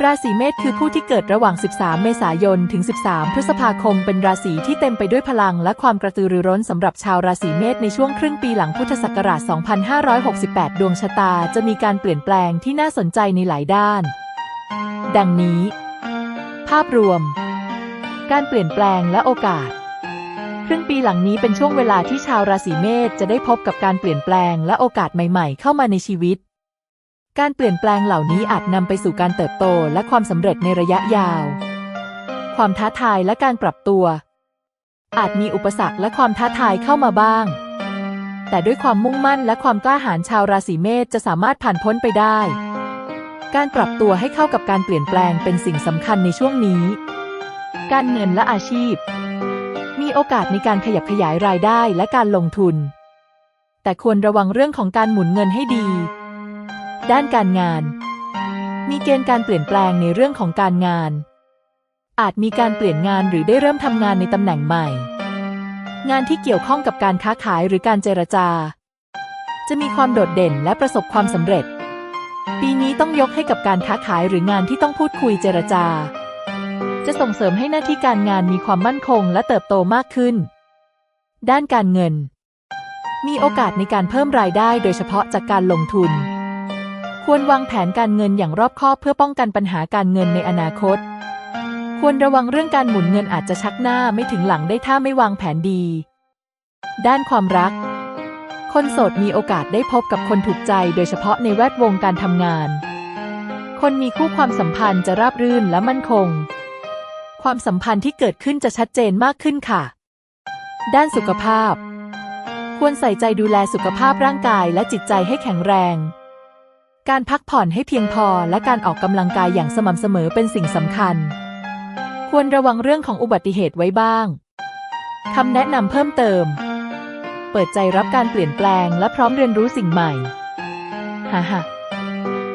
ราศีเมษคือผู้ที่เกิดระหว่าง 13 เมษายน ถึง 13 พฤษภาคม เป็นราศีที่เต็มไปด้วยพลังและความกระตือรือร้นสำหรับชาวราศีเมษในช่วงครึ่งปีหลังพุทธศักราช 2568 ดวงชะตาจะมีการเปลี่ยนแปลงที่น่าสนใจในหลายด้าน ดังนี้ ภาพรวม การเปลี่ยนแปลงและโอกาส ครึ่งปีหลังนี้เป็นช่วงเวลาที่ชาวราศีเมษจะได้พบกับการเปลี่ยนแปลงและโอกาสใหม่ ๆ เข้ามาในชีวิต การเปลี่ยนแปลงเหล่านี้อาจนำไปสู่การเติบโตและความสำเร็จในระยะยาว ความท้าทายและการปรับตัว อาจมีอุปสรรคและความท้าทายเข้ามาบ้าง แต่ด้วยความมุ่งมั่นและความกล้าหาญชาวราศีเมษจะสามารถผ่านพ้นไปได้ การปรับตัวให้เข้ากับการเปลี่ยนแปลงเป็นสิ่งสำคัญในช่วงนี้ การเงินและอาชีพ มีโอกาสในการขยับขยายรายได้และการลงทุน แต่ควรระวังเรื่องของการหมุนเงินให้ดี ด้านการงาน มีเกณฑ์การเปลี่ยนแปลงในเรื่องของการงาน อาจมีการเปลี่ยนงานหรือได้เริ่มทำงานในตำแหน่งใหม่ งานที่เกี่ยวข้องกับการค้าขายหรือการเจรจา จะมีความโดดเด่นและประสบความสำเร็จ ปีนี้ต้องยกให้กับการค้าขายหรืองานที่ต้องพูดคุยเจรจา จะส่งเสริมให้หน้าที่การงานมีความมั่นคงและเติบโตมากขึ้น ด้านการเงิน มีโอกาสในการเพิ่มรายได้โดยเฉพาะจากการลงทุน ควรวางแผนการเงินอย่างรอบคอบเพื่อป้องกันปัญหาการเงินในอนาคต ควรระวังเรื่องการหมุนเงินอาจจะชักหน้าไม่ถึงหลังได้ถ้าไม่วางแผนดี ด้านความรัก คนโสดมีโอกาสได้พบกับคนถูกใจโดยเฉพาะในแวดวงการทำงาน คนมีคู่ความสัมพันธ์จะราบรื่นและมั่นคง ความสัมพันธ์ที่เกิดขึ้นจะชัดเจนมากขึ้นค่ะ ด้านสุขภาพ ควรใส่ใจดูแลสุขภาพร่างกายและจิตใจให้แข็งแรง การพักผ่อนให้เพียงพอและการออกกำลังกายอย่างสม่ำเสมอเป็นสิ่งสำคัญ ควรระวังเรื่องของอุบัติเหตุไว้บ้าง คำแนะนำเพิ่มเติม เปิดใจรับการเปลี่ยนแปลงและพร้อมเรียนรู้สิ่งใหม่ฮ่าฮ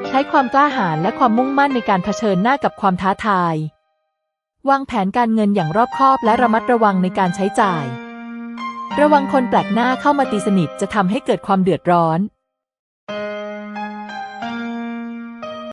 ใช้ความกล้าหาญและความมุ่งมั่นในการเผชิญหน้ากับความท้าทาย วางแผนการเงินอย่างรอบคอบและระมัดระวังในการใช้จ่าย ระวังคนแปลกหน้าเข้ามาตีสนิทจะทำให้เกิดความเดือดร้อน